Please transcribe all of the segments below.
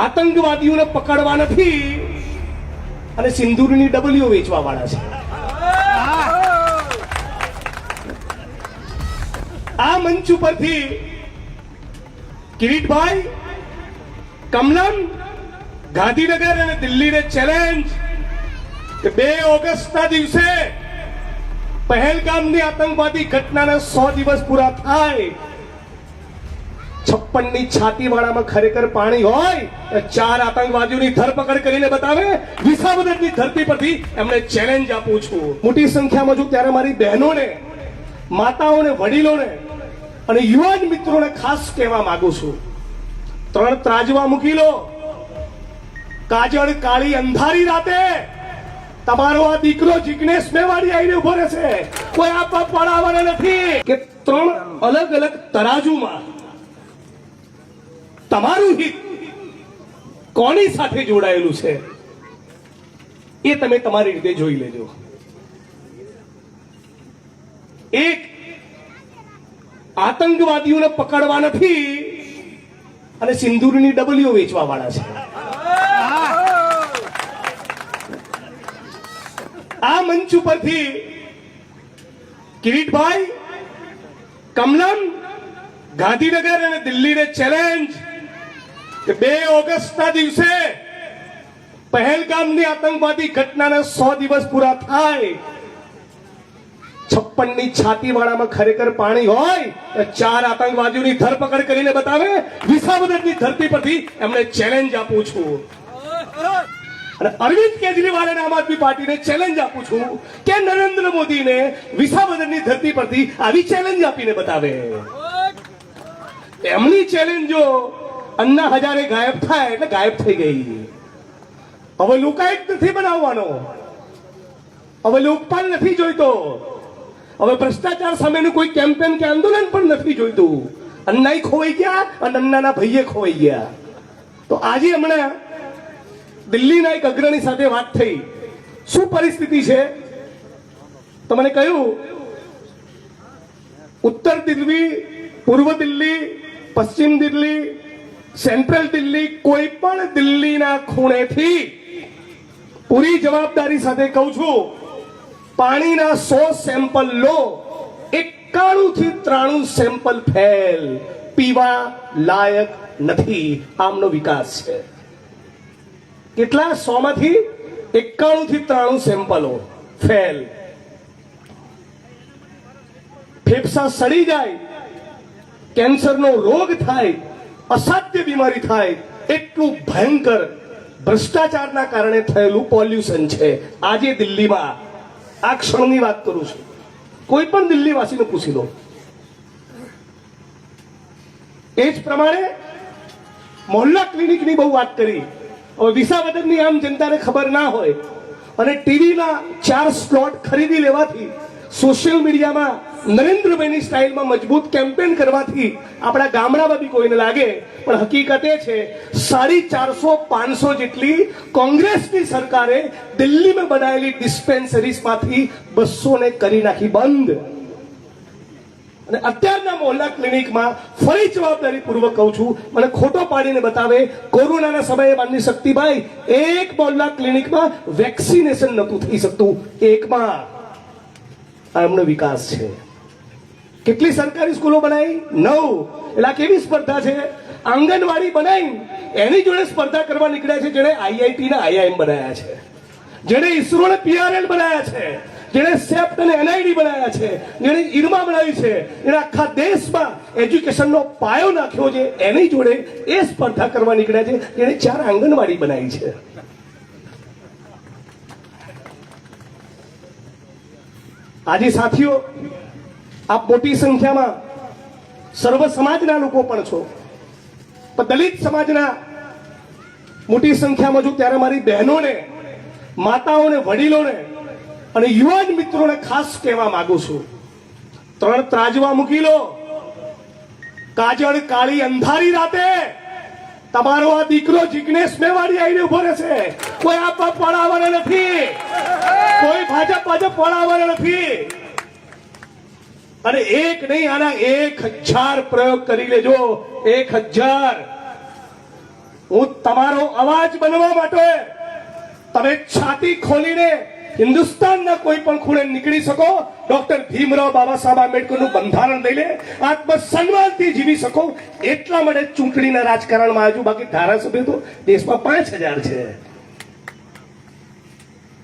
આતંકવાદીઓને પકડવા નથી. અને સિંદૂરની ડબલીઓ વેચવા વાળા છે. આ મંચ ઉપરથી કિરીટભાઈ, કમલમ, ગાંધીનગર અને દિલ્હીને ચેલેન્જ કે બે ઓગસ્ટના દિવસે પહેલગામની આતંકવાદી ઘટનાના સો દિવસ પૂરા થાય. છપ્પનની છાતી વાળામાં ખરેખર પાણી હોય ચાર આતંકવાદીઓની ધરપકડ કરીને બતાવે. વિસાવદરની ધરતી પરથી એમને ચેલેન્જ આપું છું. મોટી સંખ્યામાં છું ત્યારે મારી બહેનોને, માતાઓને, વડીલોને અને યુવાન મિત્રોને ખાસ કહેવા માંગુ છું. ત્રણ ત્રાજવા મૂકી લો. કાજળ કાળી અંધારી રાતે તમારો આ દીકરો જિગ્નેશ મેવાડી આવીને ઊભો રહેશે. કોઈ આપવા પડાવવાના નથી. કે ત્રણ અલગ અલગ તરાજુમાં તમારું હિત કોની સાથે જોડાયેલું છે? એ તમે તમારી રીતે જોઈ લેજો. એક, આતંકવાદીઓને પકડવા નથી અને સિંદૂરની ડબલીઓ વેચવા વાળા છે. આ મંચ ઉપરથી કિરીટભાઈ, કમલમ, ગાંધીનગર અને દિલ્હીને ચેલેન્જ કે બે ઓગસ્ટના દિવસે પહેલગામની આતંકવાદી ઘટનાના સો દિવસ પૂરા થાય. છપ્પનની છાતી વાળામાં ખરેખર પાણી હોય ચાર આતંકવાદીઓની ધરપકડ કરીને બતાવે. વિસાવદરની ધરતી પરથી એમને ચેલેન્જ આપું છું. અને અરવિંદ કેજરીવાલ અને આમ આદમી પાર્ટીને ચેલેન્જ આપું છું કે નરેન્દ્ર મોદીને વિસાવદરની ધરતી પરથી આવી ચેલેન્જ આપીને બતાવે. એમની ચેલેન્જો અન્ના હજારે ગાયબ થાય એટલે ગાયબ થઈ ગઈ. હવે લોકાયત નથી બનાવવાનો. હવે લોકપાલ નથી જોઈતો. હવે ભ્રષ્ટાચાર સામેનું કોઈ કેમ્પેન કે આંદોલન પણ નથી જોઈતું. અન્નાઈ ખોવાઈ ગયા અને અન્નાના ભાઈએ ખોવાઈ ગયા. તો આજે હમણાં દિલ્હીના એક અગ્રણી સાથે વાત થઈ. શું પરિસ્થિતિ છે? તો મને કહ્યું, ઉત્તર દિલ્હી, પૂર્વ દિલ્હી, પશ્ચિમ દિલ્હી સેન્ટ્રલ દિલ્હી કોઈ પણ દિલ્હીના ખૂણેથી પૂરી જવાબદારી સાથે કહું છું, પાણીના સો સેમ્પલ લો એકાણું થી ત્રાણું સેમ્પલ ફેલ, પીવા લાયક નથી, આમનો વિકાસ છે. કેટલા? સો માંથી એકાણું થી ત્રાણું સેમ્પલો ફેલ. ફેફસા સડી જાય, કેન્સરનો રોગ થાય અસાધ્ય બીમારી થાય, એટલું ભયંકર ભ્રષ્ટાચારના કારણે થયેલું પોલ્યુશન છે. આજે દિલ્હીમાં, આ ક્ષણની વાત કરું છું. કોઈ પણ દિલ્હીવાસીને પૂછી લો. એ જ પ્રમાણે મોહલ્લા ક્લિનિકની બહુ વાત કરી. હવે વિસાવદનની આમ જનતાને ખબર ના હોય અને ટીવીના ચાર સ્લોટ ખરીદી લેવાથી સોશિયલ મીડિયામાં નરેન્દ્રભાઈની સ્ટાઇલમાં મજબૂત કેમ્પેન કરવાથી આપણા ગામડામાં બી કોઈને લાગે. પણ હકીકત એ છે, સાડી ચારસો પાંચસો જેટલી કોંગ્રેસની સરકારે દિલ્હીમાં બનાવેલી ડિસ્પેન્સરીઝમાંથી બસોને કરી નાખી બંધ. અને અત્યારના મોહલ્લા ક્લિનિકમાં ફરી જવાબદારી પૂર્વક કહું છું, મને ખોટો પાડીને બતાવે, કોરોનાના સમયે માનની શક્તિભાઈ, એક મોહલ્લા ક્લિનિકમાં વેક્સિનેશન નહોતું થઈ શકતું એકમાં આ એમનો વિકાસ છે. કેટલી સરકારી સ્કૂલો બનાવી? નવ. એટલે આ કેવી સ્પર્ધા છે? આંગણવાડી બનાવી. એની જોડે સ્પર્ધા કરવા નીકળ્યા છે જેણે આઈઆઈટી ને આઈઆઈએમ બનાવ્યા છે. જેણે ઇસરો ને પીઆરએલ બનાવ્યા છે. જેણે સેપ્ટ અને એનઆઈડી બનાવ્યા છે. જેણે ઇરમા બનાવી છે. જેણે આખા દેશમાં એજ્યુકેશનનો પાયો નાખ્યો છે. એની જોડે એ સ્પર્ધા કરવા નીકળ્યા છે. જેણે ચાર આંગણવાડી બનાવી છે. આજે સાથીઓ આપ મોટી સંખ્યામાં સર્વ સમાજના લોકો પણ છો. પણ દલિત સમાજના મોટી સંખ્યામાં છું ત્યારે મારી બહેનોને, માતાઓને, વડીલોને અને યુવાન મિત્રોને ખાસ કહેવા માંગુ છું. ત્રણ ત્રાજવા મૂકી લો. કાજળ, કાળી, અંધારી રાતે તમારો આ દીકરો જિગ્નેશ મેવાડી આવીને ઊભો રહેશે. કોઈ આપવા પડાવવાના નથી. કોઈ ભાજપ ભાજપ પડાવવાના નથી. અને એક નહીં, આના એક હજાર પ્રયોગ કરી લેજો. એક હજાર. હું તમારો અવાજ બનવા માટે તમે છાતી ખોલીને હિન્દુસ્તાનના કોઈ પણ ખૂણે નીકળી શકો. ડોક્ટર ભીમરાવ બાબા સાહેબ આંબેડકરનું બંધારણ લઈ લે, આત્મસન્માનથી જીવી શકો. એટલા માટે ચૂંટણીના રાજકારણમાં આજુ બાકી ધારાસભ્ય તો દેશમાં પાંચ હજાર છે.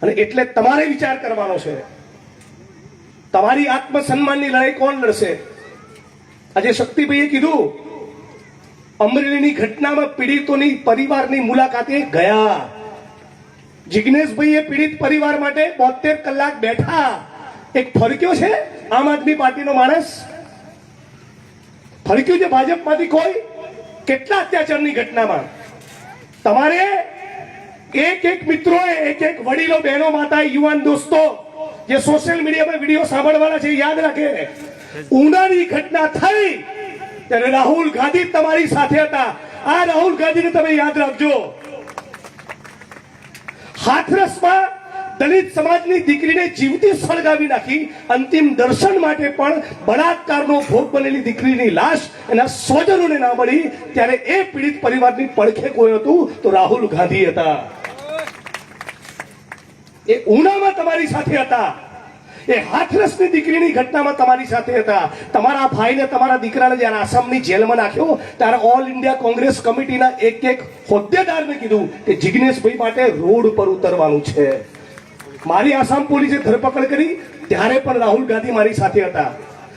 અને એટલે તમારે વિચાર કરવાનો છે. તમારી આત્મસન્માનની લડાઈ કોણ લડશે? આજે શક્તિભાઈએ કીધું, અમરેલીની ઘટનામાં પીડિતોની પરિવારની મુલાકાતે ગયા. જિગ્નેશભાઈએ પીડિત પરિવાર માટે બોતેર કલાક બેઠા. એક ફરક્યો છે આમ આદમી પાર્ટીનો માણસ? ફરક્યું છે ભાજપમાંથી કોઈ? કેટલા અત્યાચારની ઘટનામાં? તમારે એક એક મિત્રોએ, એક એક વડીલો, બહેનો, માતા, યુવાન, દોસ્તો જે સોશિયલ મીડિયામાં વીડિયો સાંભળવાના છે યાદ રાખે. ઉનાની ઘટના થઈ, ત્યારે રાહુલ ગાંધી તમારી સાથે હતા. આ રાહુલ ગાંધીને તમે યાદ રાખજો. હાથરસમાં દલિત સમાજની દીકરીને જીવતી સળગાવી નાખી, અંતિમ દર્શન માટે પણ બળાત્કારનો ભોગ બનેલી દીકરીની લાશ એના સ્વજનોને ના મળી. ત્યારે એ પીડિત પરિવારની પડખે કોઈ હતું તો રાહુલ ગાંધી હતા. એ ઉનામાં તમારી સાથે હતા. એ હાથરસની દીકરીની ઘટનામાં તમારી સાથે હતા. તમારા ભાઈને તમારા દીકરાને જ્યારે આસામની જેલમાં નાખ્યો, ત્યારે ઓલ ઇન્ડિયા કોંગ્રેસ કમિટીના એક એક હોદ્દેદારને કીધું કે જિગ્નેશભાઈ માટે રોડ પર ઉતરવાનું છે. મારી આસામ પોલીસે ધરપકડ કરી, ત્યારે પણ રાહુલ ગાંધી મારી સાથે હતા.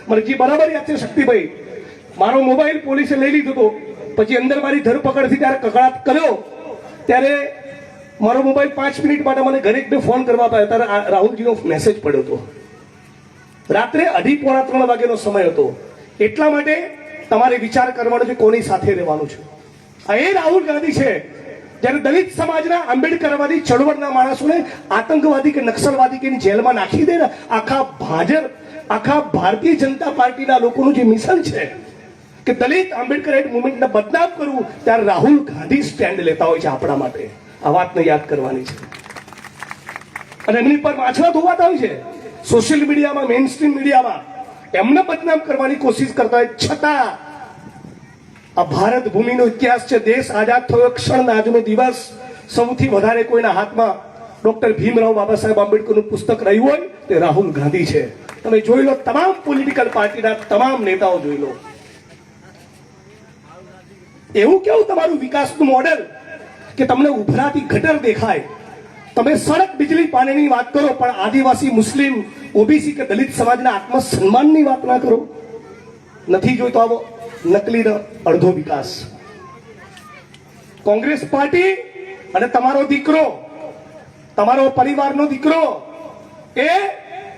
મને જે બરાબર યાદ છે શક્તિભાઈ, મારો મોબાઈલ પોલીસે લઈ લીધો હતો. પછી અંદર મારી ધરપકડથી ત્યારે કકડાટ કર્યો. ત્યારે મારો મોબાઈલ પાંચ મિનિટ માટે મને ઘરે બે ફોન કરવા આવ્યા ત્યારે રાહુલજીનો મેસેજ પડ્યો હતો. રાત્રે અઢી પોણા ત્રણ વાગ્યાનો સમય હતો. એટલા માટે તમારે વિચાર કરવાનો છે કોની સાથે રહેવાનું છે. આ એ રાહુલ ગાંધી છે. જ્યારે દલિત સમાજના આંબેડકરવાદી ચળવળના માણસોને આતંકવાદી કે નક્સલવાદી કે જેલમાં નાખી દે ને? આખા ભાજપ, આખા ભારતીય જનતા પાર્ટીના લોકોનું જે મિશન છે કે દલિત આંબેડકર મુવમેન્ટને બદનામ કરવું, ત્યારે રાહુલ ગાંધી સ્ટેન્ડ લેતા હોય છે આપણા માટે. આ વાતને યાદ કરવાની છે. અને એમની પર માછલા ધોવાતા હોય છે. સોશિયલ મીડિયામાં મેઇન સ્ટ્રીમ મીડિયામાં એમને બદનામ કરવાની કોશિશ કરતા હોય. છતાં આ ભારત ભૂમિનો ઇતિહાસ છે. દેશ આઝાદ થયો. ક્ષણ આજનો દિવસ સૌથી વધારે કોઈના હાથમાં ડોક્ટર ભીમરાવ બાબા સાહેબ આંબેડકરનું પુસ્તક રહ્યું હોય, તે રાહુલ ગાંધી છે. તમે જોઈ લો, તમામ પોલિટિકલ પાર્ટીના તમામ નેતાઓ જોઈ લો. એવું કેવું તમારું વિકાસનું મોડેલ કે તમને ઉભરાતી ગટર દેખાય. તમે સડક બિજલી પાણીની વાત કરો, પણ આદિવાસી, મુસ્લિમ, ઓબીસી કે દલિત સમાજના આત્મસન્માનની વાત ના કરો. નથી જોઈતો આવો નકલી અડધો વિકાસ. કોંગ્રેસ પાર્ટી અને તમારો દીકરો, તમારો પરિવારનો દીકરો, એ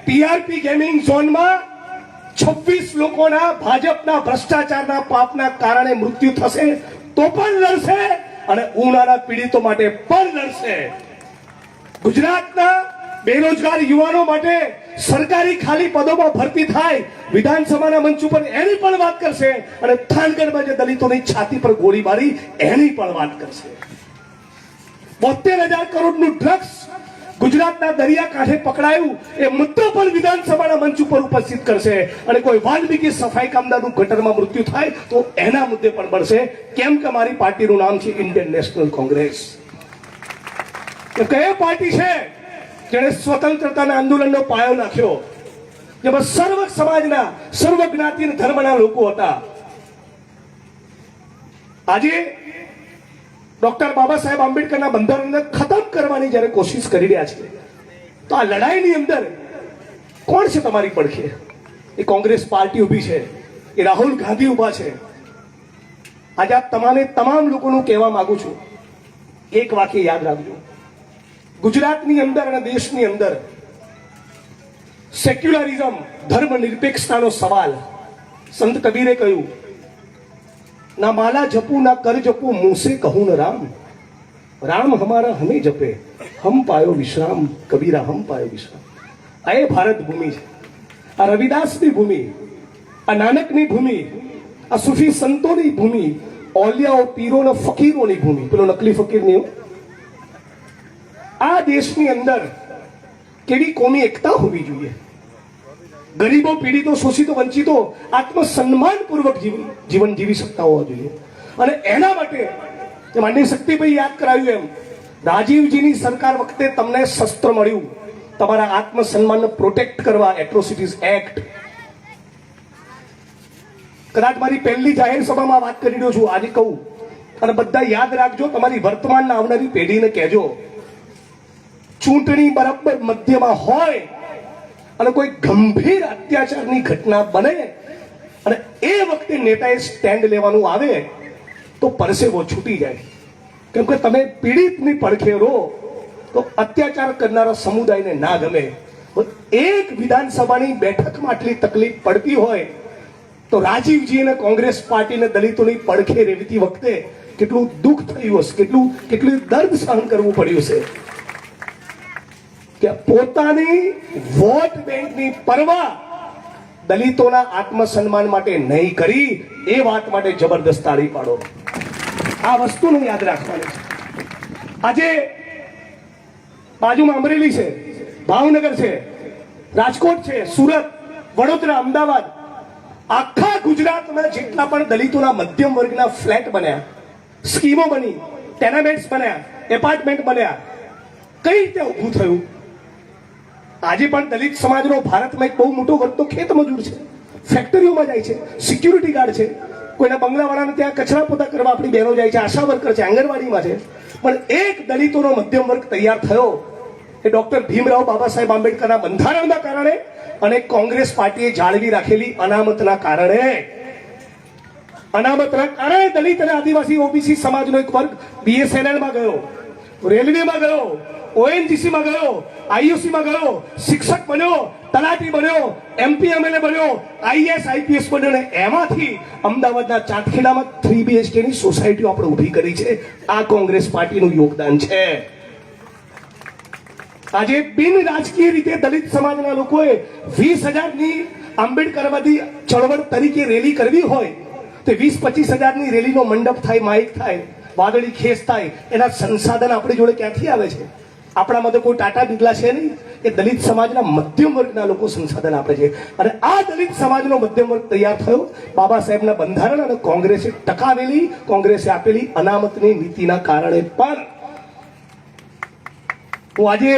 ટીઆરપી ગેમિંગ ઝોનમાં છવ્વીસ લોકોના ભાજપના ભ્રષ્ટાચારના પાપના કારણે મૃત્યુ થશે, તો પણ લડશે. અને ઉનાળા પીડિતો માટે પણ લડશે. ગુજરાતના બેરોજગાર યુવાનો માટે સરકારી ખાલી પદોમાં ભરતી થાય, વિધાનસભાના મંચ ઉપર એની પણ વાત કરશે અને થાનગઢમાં જે દલિતોની છાતી પર ગોળી મારી એની પણ વાત કરશે. બોતેર હજાર કરોડનું ડ્રગ્સ ગુજરાતના દરિયાકાંઠે પકડાયું એ મુદ્દો પણ વિધાનસભાના મંચ ઉપર ઉપસ્થિત કરશે. અને કોઈ વાલ્મીકી સફાઈ કામદારનું ગટરમાં મૃત્યુ થાય તો એના મુદ્દે પણ બળશે. કેમ કે મારી પાર્ટીનું નામ છે ઇન્ડિયન નેશનલ કોંગ્રેસ. કઈ પાર્ટી છે? જેણે સ્વતંત્રતાના આંદોલનનો પાયો નાખ્યો. જેમાં સર્વ સમાજના સર્વ જ્ઞાતિ ધર્મના લોકો હતા. આજે ડોક્ટર બાબા સાહેબ આંબેડકરના બંધારણને ખતમ કરવાની જ્યારે કોશિશ કરી રહ્યા છે, તો આ લડાઈની અંદર કોણ છે તમારી પડખે? એ કોંગ્રેસ પાર્ટી ઊભી છે, એ રાહુલ ગાંધી ઊભા છે. આજે આ તમામે તમામ લોકોનું કહેવા માંગુ છું, એક વાક્ય યાદ રાખજો. ગુજરાતની અંદર અને દેશની અંદર સેક્યુલરિઝમ ધર્મ નિરપેક્ષતાનો સવાલ સંત કબીરે કહ્યું ના માલા જપું, ના કર જપું, મુસે કહું ન રામ. રામ હમારા હમે જપે, હમ પાયો વિશ્રામ, કબીરા હમ પાયો વિશ્રામ. આ એ ભારત ભૂમિ છે. આ રવિદાસની ભૂમિ, આ નાનકની ભૂમિ, આ સુફી સંતોની ભૂમિ, ઓલિયાઓ પીરો ને ફકીરોની ભૂમિ. પેલો નકલી ફકીર નહીં આ દેશની અંદર કેવી કોમી એકતા હોવી જોઈએ? ગરીબો, પીડિતો, શોષિતો, વંચિતો આત્મસન્માન પૂર્વક જીવન જીવન જીવી શકતા હોવા જોઈએ. અને એના માટે માનની શક્તિભાઈ યાદ કરાવ્યું એમ, રાજીવજીની સરકાર વખતે તમને શસ્ત્ર મળ્યું. તમારા આત્મસન્માનને પ્રોટેક્ટ કરવા એટ્રોસિટીઝ એક્ટ કદાચ મારી પહેલી જાહેર સભામાં વાત કરી રહ્યો છું, આજે કહું. અને બધા યાદ રાખજો, તમારી વર્તમાનના આવનારી પેઢીને કહેજો. ચૂંટણી બરાબર મધ્યમાં હોય અને કોઈ ગંભીર અત્યાચારની ઘટના બને અને એ વખતે નેતાએ સ્ટેન્ડ લેવાનું આવે તો પરસેવો છૂટી જાય. કેમ કે તમે પીડિતની પડખે રહો તો અત્યાચાર કરનારા સમુદાયને ના ગમે. એક વિધાનસભાની બેઠકમાં આટલી તકલીફ પડતી હોય તો રાજીવજી અને કોંગ્રેસ પાર્ટીને દલિતોની પડખે રેવતી વખતે કેટલું દુઃખ થયું હશે, કેટલું કેટલું દર્દ સહન કરવું પડ્યું છે કે પોતાની વોટ બેંકની પરવા દલિતોના આત્મસન્માન માટે નહીં કરી, એ વાત માટે જબરદસ્ત તાળી પાડો. આ વસ્તુને યાદ રાખવાની છે. આજે બાજુમાં અમરેલી છે, ભાવનગર છે, રાજકોટ છે, સુરત, વડોદરા, અમદાવાદ, આખા ગુજરાતમાં જેટલા પણ દલિતોના મધ્યમ વર્ગના ફ્લેટ બન્યા, સ્કીમો બની, ટેનામેન્ટ્સ બન્યા, એપાર્ટમેન્ટ બન્યા, કઈ રીતે ઊભું થયું? આજે પણ દલિત સમાજનો ભારતમાં એક બહુ મોટો વર્ગ તો ખેત મજૂર છે. ફેક્ટરીઓમાં જાય છે. સિક્યુરિટી ગાર્ડ છે. કોઈના બંગલાવાળાને ત્યાં કચરા પોતા કરવા આપણી બહેનો જાય છે, આશા વર્કર છે, આંગણવાડીમાં છે. પણ એક દલિતોનો મધ્યમ વર્ગ તૈયાર થયો એ ડોક્ટર ભીમરાવ બાબા સાહેબ આંબેડકરના બંધારણના કારણે અને કોંગ્રેસ પાર્ટીએ જાળવી રાખેલી અનામતના કારણે. અનામતના કારણે દલિત અને આદિવાસી ઓબીસી સમાજનો એક વર્ગ બીએસએનએલમાં ગયો, રેલવેમાં ગયો ONGC માં ગયો IUC માં ગયો, શિક્ષક બન્યો, તલાટી બન્યો, એમપી, એમએલએ બન્યો આઈએસ આઈપીએસ બન્યો ને એમાંથી અમદાવાદના ચાટખેડામાં થ્રી બીએચકે ની સોસાયટીઓ આપણે ઊભી કરી છે. આ કોંગ્રેસ પાર્ટીનું યોગદાન છે. આજે બિન રાજકીય રીતે દલિત સમાજના લોકોએ વીસ હજારની આંબેડકરવાદી ચળવળ તરીકે રેલી કરવી હોય, તો વીસ પચીસ હજારની રેલીનો મંડપ થાય, માઇક થાય, વાદળી ખેસ થાય, એના સંસાધન આપણી જોડે ક્યાંથી આવે છે? આપણામાં તો કોઈ ટાટા બિરલા છે નહીં. એ દલિત સમાજના મધ્યમ વર્ગના લોકો સંસાધન આપે છે. અને આ દલિત સમાજનો મધ્યમ વર્ગ તૈયાર થયો. બાબા સાહેબના બંધારણ અને કોંગ્રેસે ટકાવેલી, કોંગ્રેસે આપેલી અનામતની નીતિના કારણે પણ હું આજે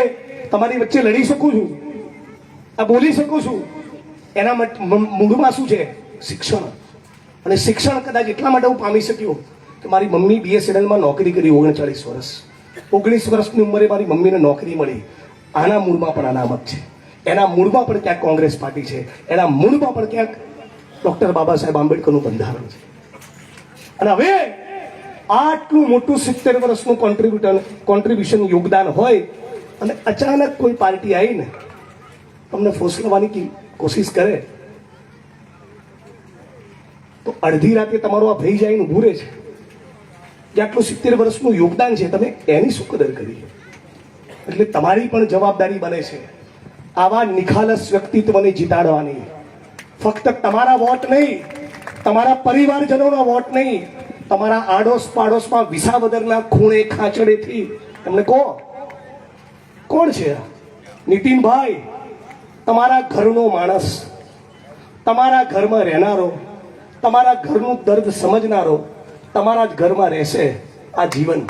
તમારી વચ્ચે લડી શકું છું. આ બોલી શકું છું. એના મૂળમાં શું છે? શિક્ષણ. અને શિક્ષણ કદાચ એટલા માટે હું પામી શક્યો કે મારી મમ્મી બીએસએનએલમાં નોકરી કરી ઓગણચાળીસ વર્ષ. ઓગણીસ વર્ષની ઉંમરે મારી મમ્મીને નોકરી મળી. આના મૂળમાં પણ અનામત છે. એના મૂળમાં પણ ક્યાંક કોંગ્રેસ પાર્ટી છે. એના મૂળમાં પણ ક્યાંક ડોક્ટર બાબા સાહેબ આંબેડકરનું બંધારણ છે. અને હવે આટલું મોટું સિત્તેર વર્ષનું કોન્ટ્રીબ્યુટર કોન્ટ્રીબ્યુશન યોગદાન હોય અને અચાનક કોઈ પાર્ટી આવીને તમને ફોસલવાની કોશિશ કરે, તો અડધી રાતે તમારો આ જઈને ઊભું રહે છે. કે આટલું સિત્તેર વર્ષનું યોગદાન છે, તમે એની શું કદર કરી? એટલે તમારી પણ જવાબદારી બને છે. આવા નિખાલસ વ્યક્તિત્વને જીતાડવાની. ફક્ત તમારા વોટ નહીં, તમારા પરિવારજનોના વોટ નહીં, તમારા આડોશ પાડોશમાં વિસાવદરના ખૂણે ખાંચડેથી તમને કહો, કોણ છે? નીતિનભાઈ, તમારા ઘરનો માણસ, તમારા ઘરમાં રહેનારો, તમારા ઘરનું દર્દ સમજનારો તમારા જ ઘરમાં રહેશે આ જીવન.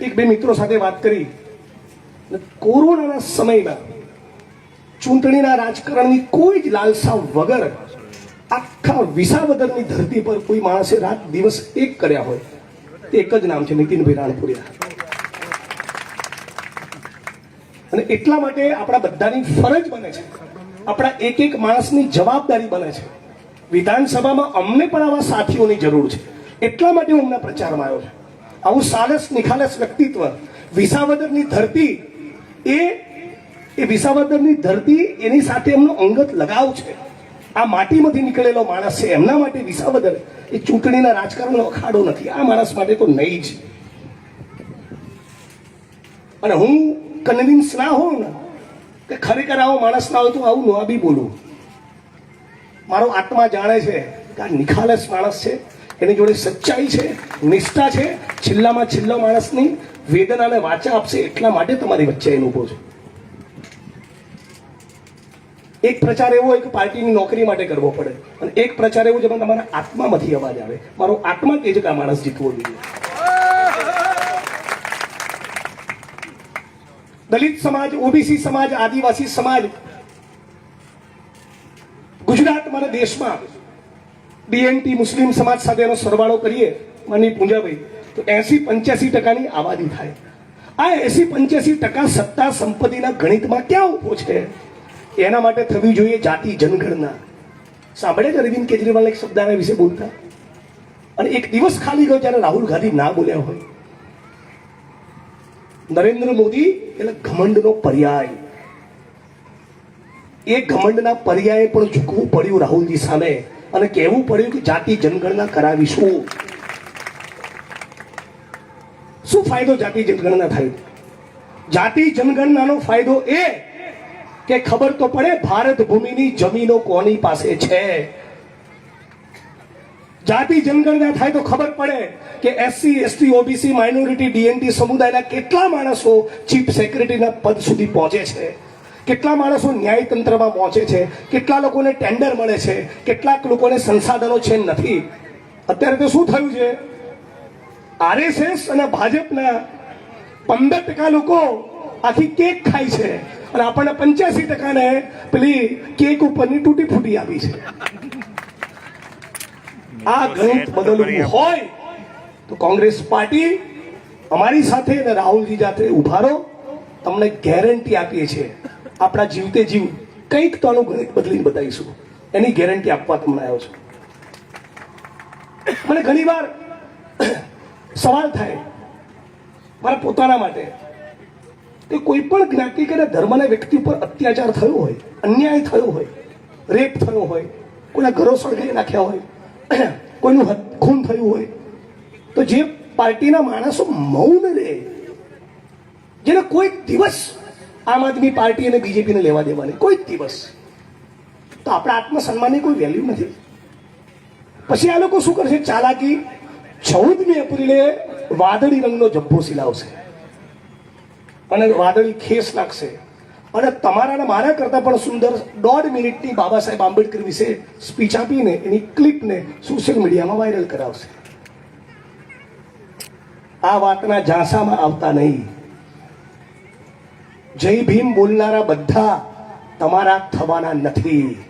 એક બે મિત્રો સાથે વાત કરી. કોરોનાના સમયમાં ચૂંટણીના રાજકારણની કોઈ જ લાલસા વગર આખા વિસાવદરની ધરતી પર કોઈ માણસે રાત દિવસ એક કર્યા હોય. તે એક જ નામ છે નીતિનભાઈ રાણપુરિયા. અને એટલા માટે આપણા બધાની ફરજ બને છે. આપણા એક એક માણસની જવાબદારી બને છે. વિધાનસભામાં અમને પણ આવા સાથીઓની જરૂર છે. એટલા માટે હું હમણાં પ્રચારમાં આવ્યો છું. આવું સાલસ નિખાલસ વ્યક્તિત્વ, વિસાવદરની ધરતી એ એ વિસાવદરની ધરતી એની સાથે એમનો અંગત લગાવ છે. આ માટીમાંથી નીકળેલો માણસ છે. એમના માટે વિસાવદર એ ચૂંટણીના રાજકારણનો અખાડો નથી. આ માણસ માટે તો નહીં જ. અને હું કન્વિન્સ ના હોઉં ને, કે ખરેખર આવો માણસ ના હોય તો આવું નો બી બોલું. મારો આત્મા જાણે છે કે આ નિખાલસ માણસ છે. એની જોડે સચ્ચાઈ છે, નિષ્ઠા છે. છેલ્લામાં છેલ્લો માણસની વેદનાને વાચા આપશે એટલા માટે તમારી વચ્ચે એને ઊભો છે. એક પ્રચાર એવો હોય કે પાર્ટીની નોકરી માટે કરવો પડે. અને એક પ્રચાર એવો જેમાં તમારા આત્મામાંથી અવાજ આવે. મારો આત્મા કે છે કે આ માણસ જીતવો જોઈએ? દલિત સમાજ, ઓબીસી સમાજ, આદિવાસી સમાજ ગુજરાત મારા દેશમાં ડીએનટી મુસ્લિમ સમાજ સાથેનો સરવાળો કરીએ માની પૂંજાભાઈ, તો એસી પંચ્યાસી ટકાની આબાદી થાય. આ એસી પંચ્યાસી ટકા સત્તા સંપત્તિના ગણિતમાં ક્યાં ઊભો છે? એના માટે થવી જોઈએ જાતિ જનગણના. સાંભળે છે અરવિંદ કેજરીવાલ એક શબ્દ વિશે બોલતા? અને એક દિવસ ખાલી ગયો જ્યારે રાહુલ ગાંધી ના બોલ્યા હોય. નરેન્દ્ર મોદી એટલે ઘમંડનો પર્યાય. એ ઘમંડના પર્યાય પણ ઝૂકવું પડ્યું રાહુલજી સામે અને કહેવું પડ્યું કે જાતિ જનગણના કરાવીશું. શું ફાયદો જાતિ જનગણના થાય? જાતિ જનગણનાનો ફાયદો એ કે ખબર તો પડે ભારત ભૂમિની જમીનો કોની પાસે છે? જાતિ જનગણના થાય તો ખબર પડે કે SC ST OBC minority DNT સમુદાયના કેટલા માણસો ચીફ સેક્રેટરીના પદ સુધી પહોંચે છે. કેટલા માણસો ન્યાયતંત્રમાં પહોંચે છે? કેટલા લોકોને ટેન્ડર મળે છે? કેટલાક લોકોને સંસાધનો છે નથી? અત્યારે તો શું થયું છે? આરએસએસ અને ભાજપના પંદર ટકા લોકો આખી કેક ખાય છે અને આપણને પંચ્યાસી ટકાને પેલી કેક ઉપરની તૂટી ફૂટી આપી છે. આ ગણિત બદલવું હોય તો કોંગ્રેસ પાર્ટી અમારી સાથે અને રાહુલજી સાથે ઉભારો. તમને ગેરંટી આપીએ છીએ. આપણા જીવતે જીવ કંઈક તો આનું ગણિત બદલીને બતાવીશું. એની ગેરંટી આપવા તમને આવ્યો છું. મને ઘણી વાર સવાલ થાય મારા પોતાના માટે કે કોઈ પણ જ્ઞાતિ કે ધર્મના વ્યક્તિ ઉપર અત્યાચાર થયો હોય, અન્યાય થયો હોય, રેપ થયો હોય, કોઈના ઘરો સળગાવી નાખ્યા હોય, કોઈનું ખૂન થયું હોય, તો જે પાર્ટીના માણસો મૌન રહે, જેને કોઈ દિવસ આમ આદમી પાર્ટી અને બીજેપીને લેવા દેવાની. કોઈ દિવસ. તો આપણા આત્મસન્માનની કોઈ વેલ્યુ નથી. પછી આ લોકો શું કરશે? ચાલાકી ચૌદમી એપ્રિલે વાદળી રંગનો જબ્બો સિલાવશે. અને વાદળી ખેસ નાખશે. અને તમારા અને મારા કરતા પણ સુંદર દોઢ મિનિટની બાબા સાહેબ આંબેડકર વિશે સ્પીચ આપીને એની ક્લિપને સોશિયલ મીડિયામાં વાયરલ કરાવશે. આ વાતના ઝાંસામાં આવતા નહીં. જય ભીમ બોલનારા બધા તમારા થવાના નથી.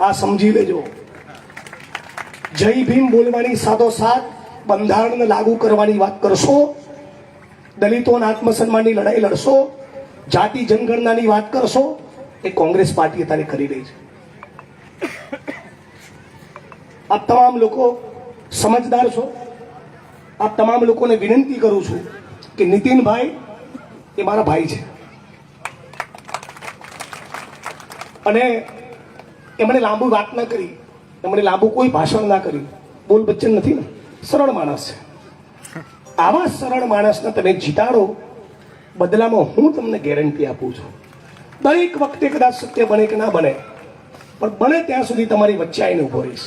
આ સમજી લેજો. જય ભીમ બોલવાની સાથોસાથ બંધારણને લાગુ કરવાની વાત કરશો, દલિતોના આત્મસન્માનની લડાઈ લડશો, જાતિ જનગણનાની વાત કરશો, એ કોંગ્રેસ પાર્ટી અત્યારે કરી રહી છે. આપ તમામ લોકો સમજદાર છો. આપ તમામ લોકોને વિનંતી કરું છું કે નીતિનભાઈ એ મારા ભાઈ છે. અને એમણે લાંબુ વાત ના કરી. એમણે લાંબુ કોઈ ભાષણ ના કરી. બોલ બચ્ચન નથી ને? સરળ માણસ છે. આવા સરળ માણસને તમે જીતાડો, બદલામાં હું તમને ગેરંટી આપું છું. દરેક વખતે કદાચ સત્ય બને કે ના બને, પણ બને ત્યાં સુધી તમારી વચ્ચે આવીને ઊભો રહીશ.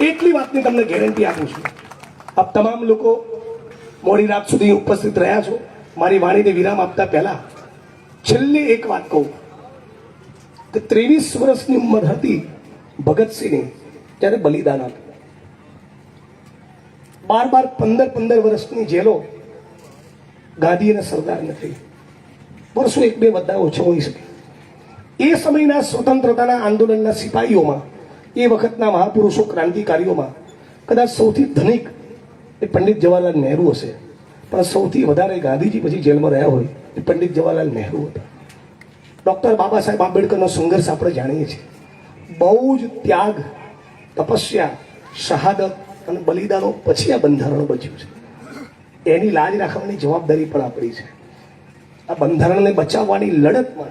એટલી વાતની તમને ગેરંટી આપું છું. આપ તમામ લોકો મોડી રાત સુધી ઉપસ્થિત રહ્યા છો. મારી વાણીને વિરામ આપતા પહેલા છેલ્લી એક વાત કહું. કે ત્રેવીસ વર્ષની ઉંમર હતી ભગતસિંહની, ત્યારે બલિદાન આપ્યું. બાર બાર પંદર પંદર વર્ષની જેલો ગાંધી અને સરદાર નથી. વર્ષો એક બે બધા ઓછો હોઈ શકે. એ સમયના સ્વતંત્રતાના આંદોલનના સિપાહીઓમાં, એ વખતના મહાપુરુષો ક્રાંતિકારીઓમાં, કદાચ સૌથી ધનિક એ પંડિત જવાહરલાલ નહેરુ હશે. પણ સૌથી વધારે ગાંધીજી પછી જેલમાં રહ્યા હોય એ પંડિત જવાહરલાલ નહેરુ હતા. ડૉક્ટર બાબા સાહેબ આંબેડકરનો સંઘર્ષ આપણે જાણીએ છીએ. બહુ જ ત્યાગ, તપસ્યા, શહાદત અને બલિદાનો પછી આ બંધારણ બચ્યું છે. એની લાજ રાખવાની જવાબદારી પણ આપણી છે. આ બંધારણને બચાવવાની લડતમાં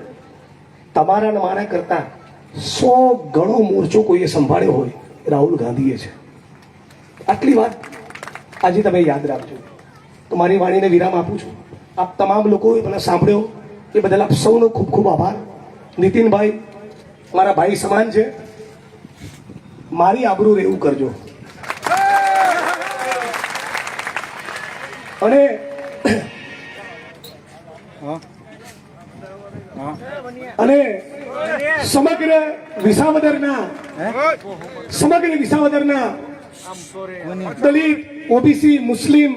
તમારા મારા કરતાં સો ગણો મોરચો કોઈએ સંભાળ્યો હોય રાહુલ ગાંધીએ છે. આટલી વાત આજે તમે યાદ રાખજો. તો મારી વાણીને વિરામ આપું છું. આપ તમામ લોકોએ મને સાંભળ્યો. એ બદલ આપ સૌનો ખૂબ ખૂબ આભાર. નીતિનભાઈ, મારા ભાઈ સમાન છે. મારી આબરૂ રહેવું કરજો. અને અને સમગ્ર વિસાવદરના સમગ્ર વિસાવદરના દલિત, ઓબીસી, મુસ્લિમ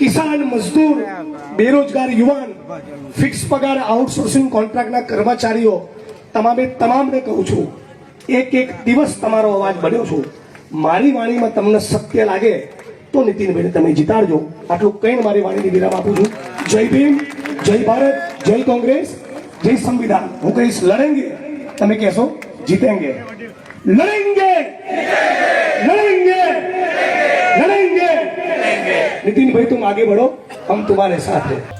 કિસાન, મજદૂર, બેરોજગાર, યુવાન ફિક્સ પગાર આઉટસોર્સિંગ કોન્ટ્રાક્ટના કર્મચારીઓ, તમામે તમામને કહું છું, એક એક દિવસ તમારો અવાજ બન્યો છું. મારી વાણીમાં તમને સત્ય લાગે તો નીતિનભાઈને તમે જીતાડજો. આટલું કહીને મારી વાણીની વિરામ આપું છું. જય ભીમ, જય ભારત, જય કોંગ્રેસ, જય સંવિધાન. હું કહીશ, લડેંગે. તમે કહેશો, જીતેંગે. લડેંગે! લડેંગે! नितिन भाई तुम आगे बढ़ो हम तुम्हारे साथ हैं